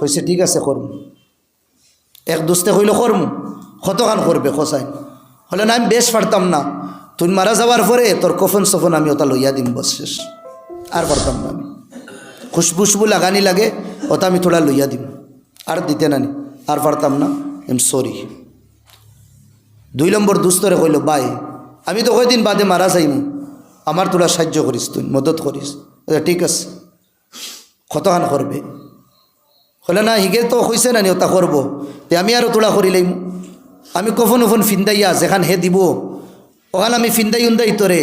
হয়েছে ঠিক আছে করম। এক দোস্তে হইল করম। কতখান করবে খসাইন হলে না আমি বেশ পারতাম না। তুই মারা যাওয়ার পরে তোর কফন সফন আমি ওটা লইয়া দিম বস শেষ। আর পারতাম না আমি। খুশবু খুশবু লাগানি লাগে ওটা আমি থোড়া লইয়া দিম। আর দিতে নানি আর পারতাম না এম সরি দুই নম্বর দুস্তরে কইল বাই আমি তো কয়দিন বাদে মারা যাইমু আমার তোরা সাহায্য করিস তুই মদত করিস। বলে, ঠিক আছে। কতখান করবে? হলে না, হিগে তো হয়েছে না নি ওটা করব। তে আমি আরও তোলা করি লাইম। আমি কফন উফন ফিন্দাইয়া, যেখান হে দিব, ওখান আমি ফিন্দাই উন্দাই তোরে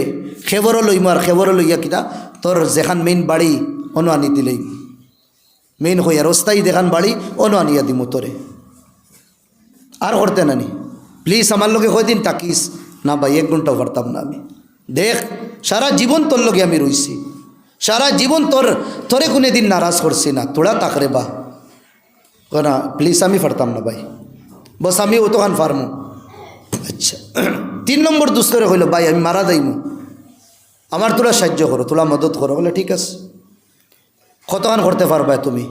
খেবরও লইম আর খেবরও লইয়া কিতা তোর যেখান মেইন বাড়ি, অনু আনি দিলেই মেইন হইয়া রস্তাই দেখান বাড়ি, অনু আনিয়া দিমু তোরে। আর করতে নানি প্লিজ আমার লোকে কয়দিন তাকিস না ভাই, এক ঘন্টাও পারতাম না আমি। দেখ, সারা জীবন তোর লগে আমি রইছি। সারা জীবন তোর, তোরে কোনে দিন নারাজ করছি না। তোরা তাকরে বা। না প্লিজ আমি পারতাম না ভাই বস আমি অতখান ফার্মু আচ্ছা তিন নম্বর দুস্তরে হইল ভাই আমি মারা যাইমু আমার তোরা সাহায্য করো তোরা মদত করো বলে ঠিক আছে কতখান করতে পারবা তুমি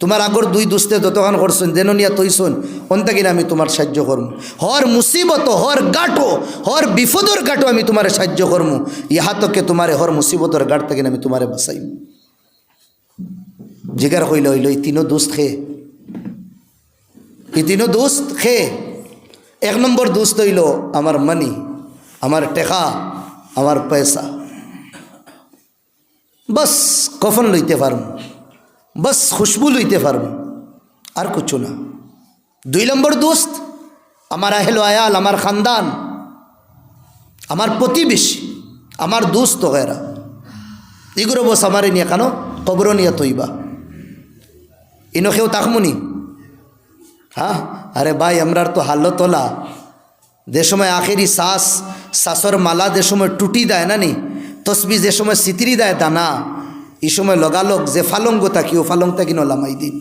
তোমার আগর দুই দুস্তে যতখান করছেন যেন নিয়া তৈছন অন্তে কিনা আমি তোমার সাহায্য করম হর মুসিবত হর গাঁটো হর বিপদর গাঁটো আমি তোমার সাহায্য করমু ইহা তোকে তোমার হর মুসিবতর গাঁট থেকে আমি তোমারে বাঁচাইম জিগার হইল হইল এই তিনো দুস্ত খে এই তিনো দুস্ত খে। এক নম্বর দুস্ত হইল আমার মানি আমার টেকা, আমার পয়সা। বস কফন লইতে পারম বস খুশবু লইতে পারম আর কিছু না। দুই নম্বর দোস্ত, আমার আহেল আয়াল, আমার খানদান, আমার প্রতিবেশী, আমার দোস্ত এরা এগুলো বস আমারে নিয়ে কেন? কবর নিয়ে তৈবা। ইনো তাকমুনি হ্যাঁ আরে ভাই আমরার তো হাল্লো তোলা যে সময় আখেরি শ্বাস শ্বাসর মালা যে সময় টুটি দেয় না নি তসবি যে সময় সিতিরি দেয় দানা এই সময় লগালগ যে ফালঙ্গ থাকি ও ফালং থাকি নলামাই দিন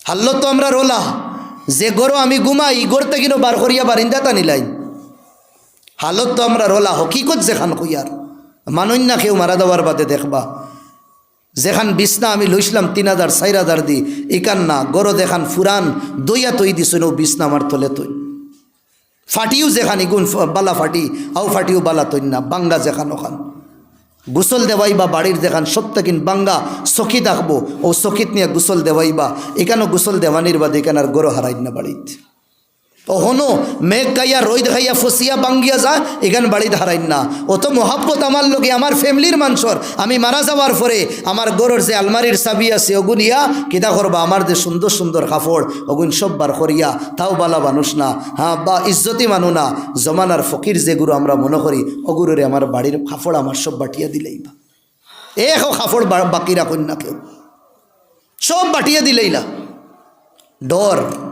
হাল্লো তো আমরা রোলা যে গরো আমি ঘুমাই ই গড় থেকে বার করিয়া বারিন্দা টানি লাইন হালত তো আমরা রোলা হকিকত যেখান কইয়ার মানুষ না কেউ মারা দেওয়ার বাদে দেখবা যেখান বিছনা আমি লইছিলাম তিন হাজার, চার হাজার দি, ইকান না, গরো দেখান ফুরান, দইয়া তৈ দিছিল বিছনা আমার তলে তৈ। ফাটিও যেখান ইগুন বালা ফাটি, আও ফাটিও বালা তৈ না, বাঙ্গা যেখান ওখান। গুসল দেওয়াইবা বাড়ির দেখান সপ্তাহিন বাঙ্গা চকি থাকব, ও চকিত নিয়ে গুসল দেওয়াইবা, এখানেও গুসল দেওয়ানির বাদে এখানে আর গরো হারাই না বাড়িতে। হনো মেঘ গাইয়া, রোদ খাইয়া ফসিয়া বাঙ্গিয়া যা, এখান বাড়িতে হারাইন না। ও তো মহাব্বত আমার লোকে, আমার ফ্যামিলির মানুষর। আমি মারা যাওয়ার পরে আমার গরুর যে আলমারির চাবি আছে, ওগুন ইয়া কিতা করবা? আমার যে সুন্দর সুন্দর কাপড়, ওগুন সব বার করিয়া, তাও বালা মানুষ না। হ্যাঁ বা ইজ্জতি মানু না। জমানার ফকির যে গুরু আমরা মনে করি ওগুরুরে আমার বাড়ির কাপড় আমার সব বাটিয়া দিলেই বা। এক কাপড় বা- বাকি রাখুন না কেউ। সব বাটিয়া দিলেই না। ডর।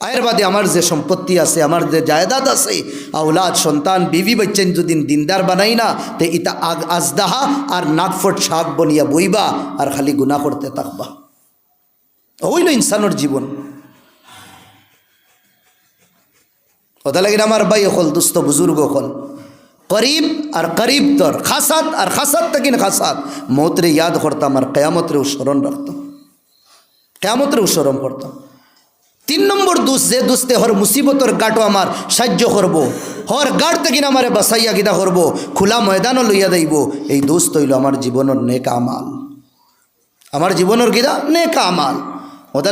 আয়ের বাদে আমার যে সম্পত্তি আছে, আমার যে জায়দাদ আছে আউলাদ সন্তান, বিবি বাচ্চান যদি দিনদার বানাই না, তে ইতা আগ আজদাহা আর নাকফট শাক বনিয়া বইবা আর খালি গুণা করতে থাকবা। হইল ইনসানোর জীবন। কথা লাগিন আমার ভাই হল দুস্থ বুজুর্গ হল করিব আর করিব তোর, খাসাত আর খাসাত তাকিন খাসাত। মৌতরে ইয়াদ করতাম আর কেয়ামতরেও স্মরণ রাখতাম। কেয়ামতরেও স্মরণ করতাম। তিন নম্বর দোষ যে দুষতে হর মুসিবতর গাটো আমার সাহায্য করব। হর গাঁট থেকে আমারে বাসাইয়া গিদা করব। খোলা ময়দানও লইয়া দেব এই দোষ তৈল আমার জীবনের নেক আমাল। আমার জীবনের গিদা নেক আমাল।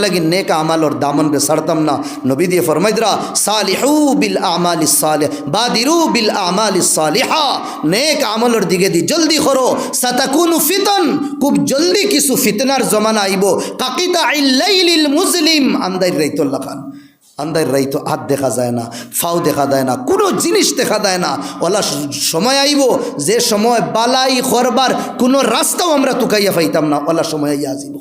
লাগি নেক আমালর দামন বে সারতাম না। নবী দিয়ে ফরমাইদরা সালিহু বিল আমালি সালেহ বাদিরু বিল আমালি সালিহা। নেক আমলর দিকে দি, জলদি করো। সাতাকুনু ফিতন, খুব জলদি কিছু ফিতনার জমানা আইব। কাকিতা ইল্লাইলিল মুসলিম আন্দাই রাইতুল্লাহ খান। আন্দাই রাইতো হাত দেখা যায় না ফাও দেখা যায় না, কোনো জিনিস দেখা যায় না। ওলা সময় আইব, যে সময় বালাই করবার কোনো রাস্তাও আমরা তুকাইয়া পাইতাম না, ওলা সময় আইয়া আসিব।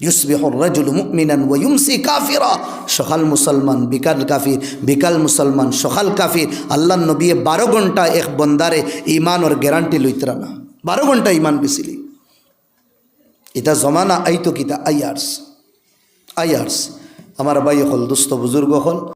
ইউসবিহুর রাজুল মুমিনান ওয়া ইউমসি কাফিরা। সকাল মুসলমান, বিকাল কাফির, বিকাল মুসলমান, সকাল কাফির। আল্লাহ নবী বারো ঘণ্টা এক বন্দারে ইমান ওর গ্যারান্টি লইতরা না। বারো ঘণ্টা ইমান বেছিলি। এটা জমানা আইতো কিতা আইয়ার্স আইয়ার্স আমার ভাই হল, দুস্থ বুজুর্গ হল।